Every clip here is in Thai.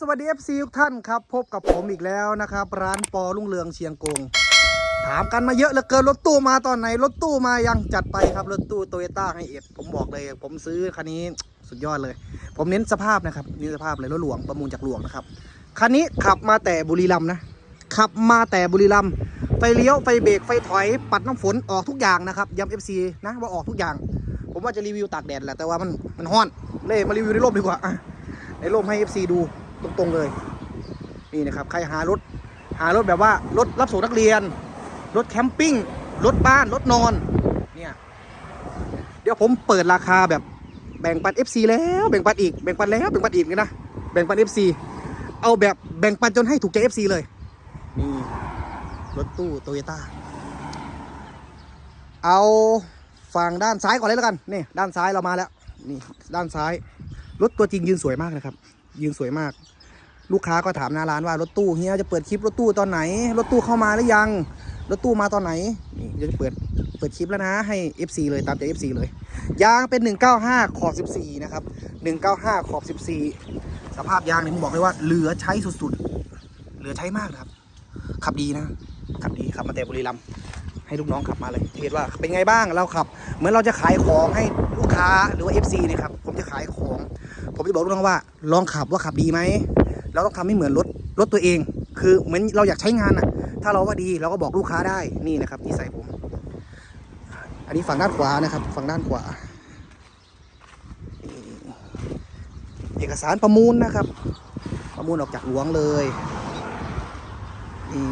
สวัสดี FC ทุกท่านครับ พบกับผมอีกแล้วนะครับ ร้านปอลุงเรืองเชียงกง ถามกันมาเยอะเหลือเกินรถตู้มาตอนไหน รถตู้มายังจัดไปครับ รถตู้โตโยต้าไฮเอ็ดผมบอกเลย ผมซื้อคันนี้สุดยอดเลย ผมเน้นสภาพนะครับเน้นสภาพเลยรถหลวงประมูลจากหลวงนะครับคันนี้ขับมาแต่บุรีรัมย์นะขับมาแต่บุรีรัมย์ไฟเลี้ยวไฟเบรกไฟถอยปัดน้ำฝนออกทุกอย่างนะครับย้ำ FC นะว่าออกทุกอย่าง ผมว่าจะรีวิวตากแดดแหละแต่ว่ามันมันฮ้อนเลยมารีวิวในร่มดีกว่าในร่มให้ FC ดู ตรงๆเลย นี่นะครับ ใครหารถ หารถแบบว่ารถรับส่งนักเรียน รถแคมปิ้ง รถบ้าน รถนอน เนี่ย เดี๋ยวผมเปิดราคาแบบแบ่งปัน FC แล้วแบ่งปันอีกแบ่งปันแล้วแบ่งปันอีกนะแบ่งปัน FC เอาแบบแบ่งปันจนให้ถูกใจ FC เลยนี่รถตู้โตโยต้าเอาฝั่งด้านซ้ายก่อนเลยแล้วกันนี่ด้านซ้ายเรามาแล้วนี่ด้านซ้ายรถตัวจริงยืนสวยมากนะครับ ยืนสวยมาก ลูกค้าก็ถามหน้าร้านว่ารถตู้เฮียจะเปิดคลิปรถตู้ตอนไหน รถตู้เข้ามาหรือยัง รถตู้มาตอนไหนนี่เดี๋ยวจะเปิดเปิดคลิปแล้วนะให้ FC เลยตามใจ FC เลยยางเป็น 195 ขอบ 14 นะครับ 195 ขอบ 14 สภาพยางเนี่ยผมบอกเลยว่าเหลือใช้สุดๆ เหลือใช้มากนะครับ ขับดีนะ ขับดีขับมาแต่บุรีรัมย์ให้ลูกน้องขับมาเลยเทสว่าเป็นไงบ้างเราขับ เหมือนเราจะขายของให้ลูกค้าหรือว่า FC เนะครับ ผมจะขายของ ผมจะบอกลูกน้องว่า ลองขับว่าขับดีไหมเราต้องทำให้เหมือนรถรถตัวเอง คือเหมือนเราอยากใช้งานอะถ้าเราว่าดีเราก็บอกลูกค้าได้นี่นะครับนิสัยผม อันนี้ฝั่งด้านขวานะครับ ฝั่งด้านขวา เอกสารประมูลนะครับ ประมูลออกจากหลวงเลยนี่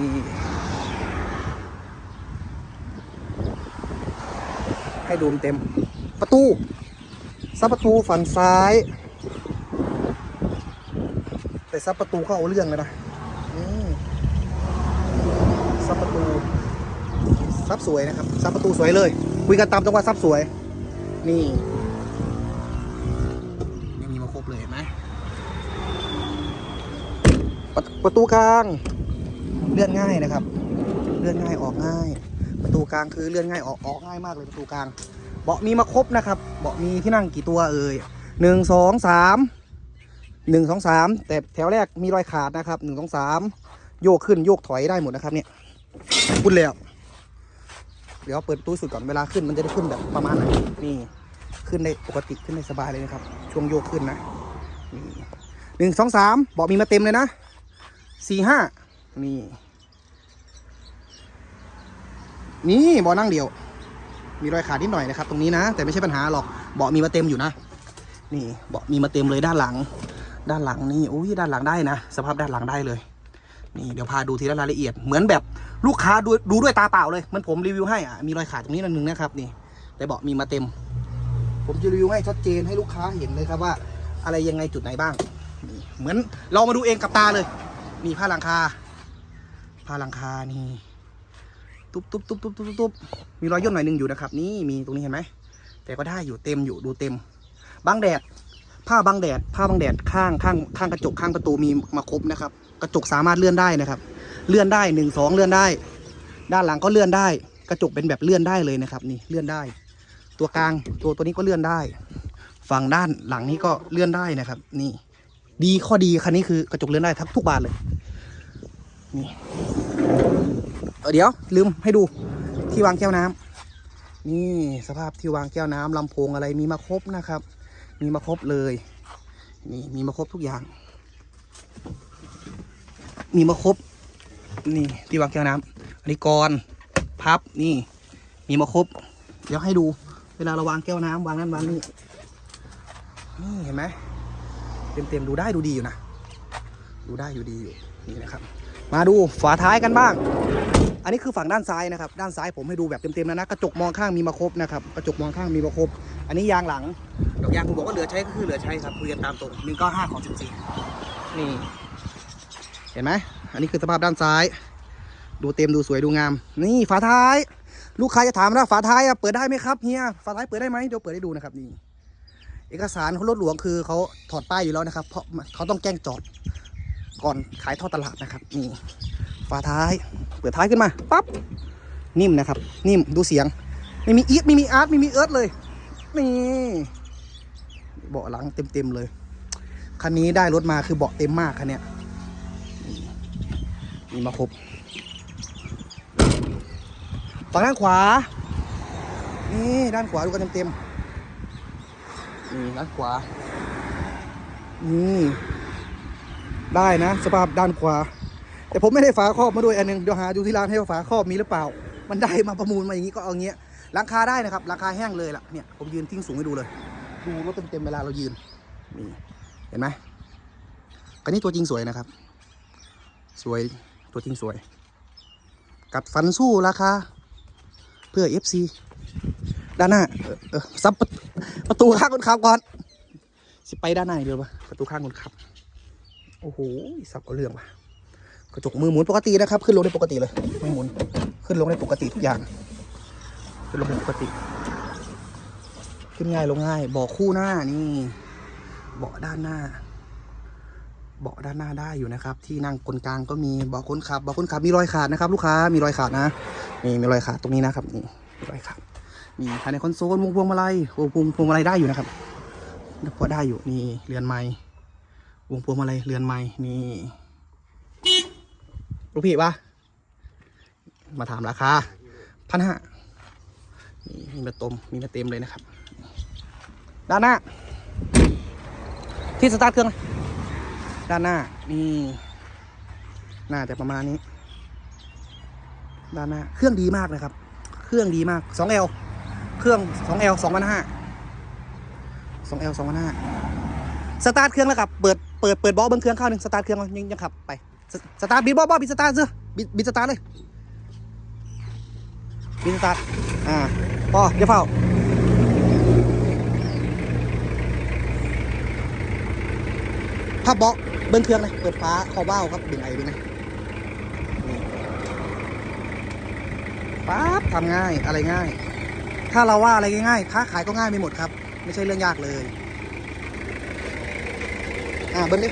ให้ดูเต็มประตูซับประตูฝั่งซ้าย ซับประตูก็เอาเรื่องเลยนะซับประตูซับสวยนะครับซับประตูสวยเลย คุยกันตามจังหวะซับสวย นี่ยังมีมาครบเลยเห็นไหมประประตูกลางเลื่อนง่ายนะครับ เลื่อนง่ายออกง่าย ประตูกลางคือเลื่อนง่ายออกออกง่ายมากเลยประตูกลาง เบาะมีมาครบนะครับ เบาะมีที่นั่งกี่ตัวเอ่ยหนึ่งสองสาม หนึ่งสองสามแต่แถวแรกมีรอยขาดนะครับหนึ่งสองสามโยกขึ้นโยกถอยได้หมดนะครับเนี่ยพูดแล้วเดี๋ยวเปิดตู้สุดก่อนเวลาขึ้นมันจะได้ขึ้นแบบประมาณไหนนี่ขึ้นได้ปกติขึ้นได้สบายเลยนะครับ ช่วงโยกขึ้นนะนี่หนึ่งสองสามเบาะมีมาเต็มเลยนะสี่ห้านี่นี่เบาะนั่งเดียว มีรอยขาดนิดหน่อยนะครับ ตรงนี้นะ แต่ไม่ใช่ปัญหาหรอกเบาะมีมาเต็มอยู่นะ นี่เบาะมีมาเต็มเลยด้านหลัง ด้านหลังนี่อุ้ยด้านหลังได้นะ สภาพด้านหลังได้เลย นี่เดี๋ยวพาดูทีละรายละเอียด เหมือนแบบลูกค้าดูดูด้วยตาเปล่าเลยเหมันผมรีวิวให้อะมีรอยขาดตรงนี้นิดนึงนะครับนี่แต่เบาะมีมาเต็ม ผมจะรีวิวให้ชัดเจนให้ลูกค้าเห็นเลยครับว่า อะไรยังไงจุดไหนบ้างนี่เหมือนเรามาดูเองกับตาเลยนี่ผ้าหลังคาผ้าหลังคานี่ตุ๊บตุ๊บตุ๊บตุ๊บตุ๊บตุ๊บมีรอยย่นหน่อยหนึงอยู่นะครับ นี่มีตรงนี้เห็นไหมแต่ก็ได้อยู่เต็มอยู่ดูเต็มบังแดด ผ้าบังแดด ผ้าบังแดดข้างข้างข้างกระจกข้างประตูมีมาครบนะครับ กระจกสามารถเลื่อนได้นะครับ เลื่อนได้หนึ่งสองเลื่อนได้ ด้านหลังก็เลื่อนได้ กระจกเป็นแบบเลื่อนได้เลยนะครับนี่เลื่อนได้ ตัวกลางตัวตัวนี้ก็เลื่อนได้ ฝั่งด้านหลังนี้ก็เลื่อนได้นะครับ นี่ ดีข้อดีคันนี้คือกระจกเลื่อนได้ทั้งทุกบานเลยนี่เเดี๋ยวลืมให้ดูที่วางแก้วน้ำนี่สภาพที่วางแก้วน้ำลำโพงอะไรมีมาครบนะครับ มีมาครบเลยนี่มีมาครบทุกอย่าง มีมาครบนี่ที่วางแก้วน้ำอันนี้กรพับนี่ มีมาครบ เดี๋ยวให้ดู เวลาเราวางแก้วน้ำวางนั่นวางนี่นี่เห็นไหมเต็มเต็มๆดูได้ดูดีอยู่นะดูได้อยู่ดีอยู่นี่นะครับ มาดูฝาท้ายกันบ้าง อันนี้คือฝั่งด้านซ้ายนะครับ ด้านซ้ายผมให้ดูแบบเต็มๆแล้วนะกระจกมองข้างมีมาครบนะครับกระจกมองข้างมีมาครบ อันนี้ยางหลัง ดอกยางผมบอกว่าเหลือใช้ก็คือเหลือใช้ครับคุยกันตามตรง195ของ14นี่ เห็นไหมอันนี้คือสภาพด้านซ้าย ดูเต็มดูสวยดูงาม นี่ฝาท้าย ลูกค้าจะถามนะฝาท้ายเปิดได้ไหมครับเฮียฝาท้ายเปิดได้ไหมเดี๋ยวเปิดให้ดูนะครับนี่เอกสารของรถหลวงคือเขาถอดป้ายอยู่แล้วนะครับ เพราะเขาต้องแจ้งจอดก่อนขายทอดตลาดนะครับนี่ฝาท้าย เปิดท้ายขึ้นมาปั๊บนิ่มนะครับ นิ่มดูเสียง ไม่มีอีทไม่มีอาร์ตไม่มีเอิร์ธเลยนี่ เบาะหลังเต็มๆเลย คันนี้ได้รถมาคือเบาะเต็มมากคันเนี้ยมีมาครบฝั่งด้านขวา นี่ด้านขวาดูกันเต็มๆนี่ด้านขวา นี่ ได้นะ สภาพด้านขวา แต่ผมไม่ได้ฝาครอบมาด้วยอันหนึงเดี๋ยวหาดูที่ร้านให้ฝาครอบมีหรือเปล่า มันได้มาประมูลมาอย่างนี้ก็เอาเงี้ยหลังคาได้นะครับหลังคาแห้งเลยล่ะเนี่ยผมยืนทิ้งสูงให้ดูเลย ดูรถเต็มๆเวลาเรายืนนี่เห็นไหมคันนี้ตัวจริงสวยนะครับ สวยตัวจริงสวย กัดฟันสู้ราคาเพื่อ FC ด้านหน้าเออเออซับประประตูข้างคนขับก่อน สิไปด้านในเดียวปะประตูข้างคนขับ โอ้โหสับเอาเรื่องปะกระจกมือหมุนปกตินะครับ ขึ้นลงได้ปกติเลย ไม่หมุน ขึ้นลงได้ปกติทุกอย่าง ขึ้นลงได้ปกติ ขึ้นง่ายลงง่ายเบาะคู่หน้านี่เบาะด้านหน้าเบาะด้านหน้าได้อยู่นะครับ ที่นั่งคนกลางก็มีเบาะคนขับเบาะคนขับมีรอยขาดนะครับ ลูกค้ามีรอยขาดนะนี่มีรอยขาดตรงนี้นะครับนี่มีรอยขาดมีภายในคอนโซลวงพวงมาลัยวงพวงพวงมาลัยได้อยู่นะครับพอได้อยู่นี่เรือนไม้วงพวงมาลัยเรือนไม้นี่ลูกพี่ปะมาถามราคาพันห้านี่มีมาตมมีมาเต็มเลยนะครับ ด้านหน้า ที่สตาร์ทเครื่อง ด้านหน้า นี่ น่าจะประมาณนี้ ด้านหน้า เครื่องดีมากนะครับ เครื่องดีมาก 2L เครื่อง 2L 2,500 2L 2,500สตาร์ทเครื่องแล้วครับ เปิด เปิด เปิดเบาะเบิ้งเครื่องข้าหนึ่งสตาร์ทเครื่องยังยังขับไป สตาร์ทบิดเบาะเบาะบิดสตาร์ทเสื้อบิดบิดสตาร์ทเลยบิดสตาร์ทอ่าพอเดี๋ยวเฝ้า พับเบาะเบิ้งเครื่องเลยเปิดฟ้าคอเบ้าครับดึงไอดึงไงนี่ปั๊บทำง่ายอะไรง่าย ถ้าเราว่าอะไรง่ายๆค้าขายก็ง่ายไปหมดครับ ไม่ใช่เรื่องยากเลย อ่าเบิ้งดิ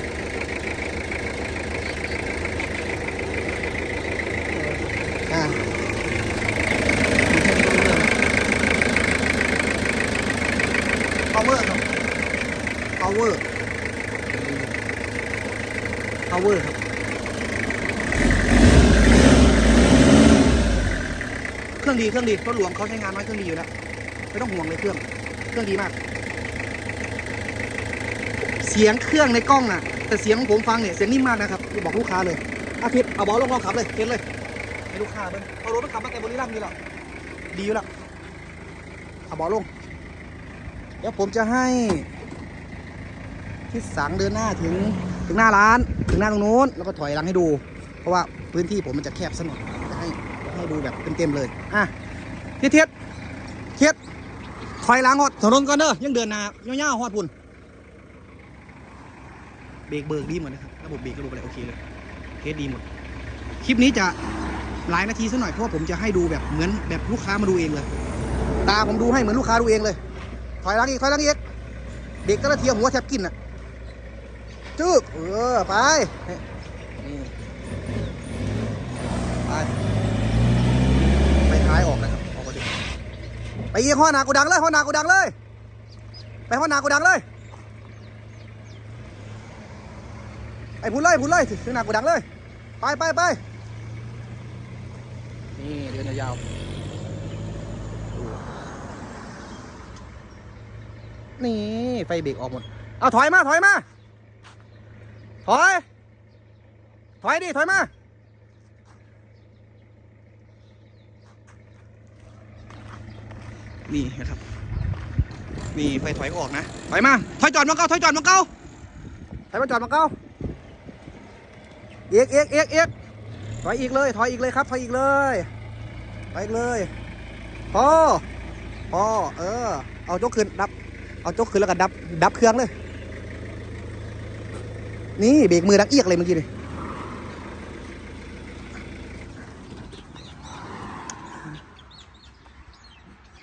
อ่า power ครับ power power ครับ เครื่องดีเครื่องดีรถหลวงเขาใช้งานน้อยเครื่องดีอยู่แล้วไม่ต้องห่วงเลยเครื่อง เครื่องดีมาก เสียงเครื่องในกล้องน่ะแต่เสียงของผมฟังเนี่ยเสียงนิ่มมากนะครับบอกลูกค้าเลยอาทิตย์เอาบอลลงเราขับเลยเทนเลยให้ลูกค้าเบิ้งเอารถมันขับมาแต่บริรัมย์อยู่แล้วดีอยู่แล้วเอาบอลลง เดี๋ยวผมจะให้ทิศสังเดินหน้าถึง ถึงหน้าร้านถึงหน้าตรงนู้นแล้วก็ถอยหลังให้ดู เพราะว่าพื้นที่ผมมันจะแคบสักหน่อยจะให้ให้ดูแบบเต็มๆเลยอะเทียดเทียดเทียดถอยหลังหอดถนนก่อนเด้อยังเดินหน้าเงาๆหอดพุ่นเบรกเบิกดีหมดนะครับระบบเบรกระบบอะไรโอเคเลยเทสดีหมด คลิปนี้จะหลายนาทีสักหน่อยเพราะว่าผมจะให้ดูแบบเหมือนแบบลูกค้ามาดูเองเลย ตาผมดูให้เหมือนลูกค้าดูเองเลย ถอยหลังอีกถอยหลังอีกเบรกกระเทียมหัวแทบกินอะ จึ๊กเออไปนี่ไปไปท้ายออกนะครับออกมาดิไปยิงห้อหนากูดังเลยห้อหนากูดังเลย ไปห้อหนากูดังเลยไอ้พูดเลยพูดเลยถึงหนากูดังเลย ไปไปไปนี่เดินยาวๆนี่ไฟเบรกออกหมด เอาถอยมาถอยมา ถอย ถอยดิ ถอยมา นี่นะครับ นี่ไฟถอยออกนะ ถอยมา ถอยจอดมาเก้าถอยจอดมาเก้าถอยมาจอดมาเก้าเอียกเอียกเอียกเอียกถอยอีกเลย ถอยอีกเลยครับ ถอยอีกเลย ถอยอีกเลยพอพอเออ เอาโจ๊กขึ้นดับ เอาโจ๊กขึ้นแล้วก็ดับ ดับเครื่องเลย นี่เบรกมือดังเอียกเลยเมื่อกี้นี่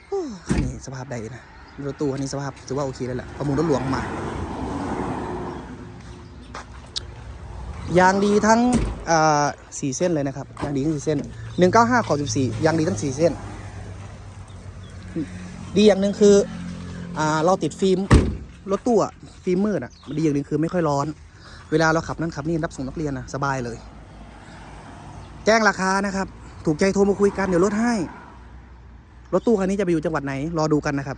โอ้คันนี้สภาพใดนะรถตู้คันนี้สภาพถือว่าโอเคแล้วแหละประมูลรถหลวงมายางดีทั้งอ่าสี่เส้นเลยนะครับยางดีทั้งสี่เส้นหนึ่งเก้าห้าขอสิบสี่ยางดีทั้งสี่เส้น ดีอย่างหนึ่งคืออ่าเราติดฟิล์มรถตู้อะฟิล์มมืดอะดีอย่างหนึ่งคือไม่ค่อยร้อน เวลาเราขับนั่นขับนี่รับส่งนักเรียนนะสบายเลย แจ้งราคานะครับ ถูกใจโทรมาคุยกันเดี๋ยวลดให้ รถตู้คันนี้จะไปอยู่จังหวัดไหน รอดูกันนะครับ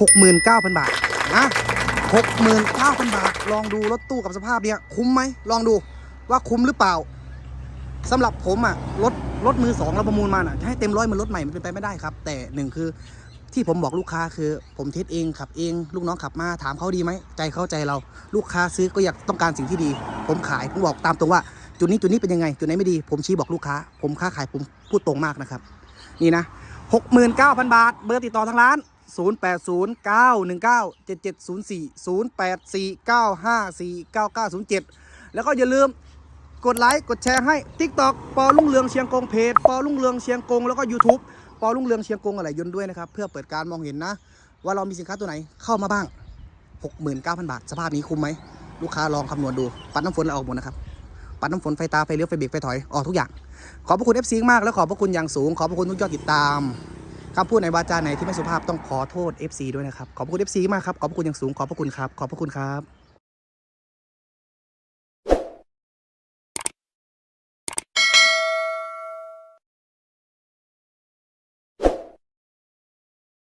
หกหมื่นเก้าพันบาทนะหกหมื่นเก้าพันบาท ลองดูรถตู้กับสภาพเนี้ยคุ้มไหมลองดูว่าคุ้มหรือเปล่าสำหรับผมอะรถรถมือสองเราประมูลมาน่ะจะให้เต็มร้อยมันรถใหม่มันเป็นไปไม่ได้ครับ แต่หนึ่งคือ ที่ผมบอกลูกค้าคือผมเทสเองขับเอง ลูกน้องขับมาถามเขาดีไหมใจเข้าใจเราลูกค้าซื้อก็อยากต้องการสิ่งที่ดี ผมขายผมบอกตามตรงว่าจุดนี้จุดนี้เป็นยังไง จุดไหนไม่ดี ผมชี้บอกลูกค้า ผมค้าขายผมพูดตรงมากนะครับ นี่นะ 69,000 บาท เบอร์ติดต่อทางร้าน 0809197704 0849549907 แล้วก็อย่าลืมกดไลค์กดแชร์ให้ TikTok ปอลุ่งเรืองเชียงกงเพจปอลุ่งเรืองเชียงกงแล้วก็ YouTube ปอลุ่งเรืองเชียงกงอะไรยนต์ด้วยนะครับ เพื่อเปิดการมองเห็นนะ ว่าเรามีสินค้าตัวไหนเข้ามาบ้าง 69,000 บาท สภาพนี้คุ้มไหม ลูกค้าลองคำนวณดู ปัดน้ำฝนแล้วออกหมดนะครับ ปัดน้ำฝนไฟตา ไฟเลี้ยว ไฟเบรกไฟถอย ออกทุกอย่าง ขอบพระคุณ FC มาก และขอบพระคุณอย่างสูง ขอบพระคุณทุกยอดติดตามคำพูดในวาจาไหนที่ไม่สุภาพต้องขอโทษ FC ด้วยนะครับ ขอบพระคุณ FC มากครับ ขอบพระคุณอย่างสูง ขอบพระคุณครับ ขอบพระคุณครับ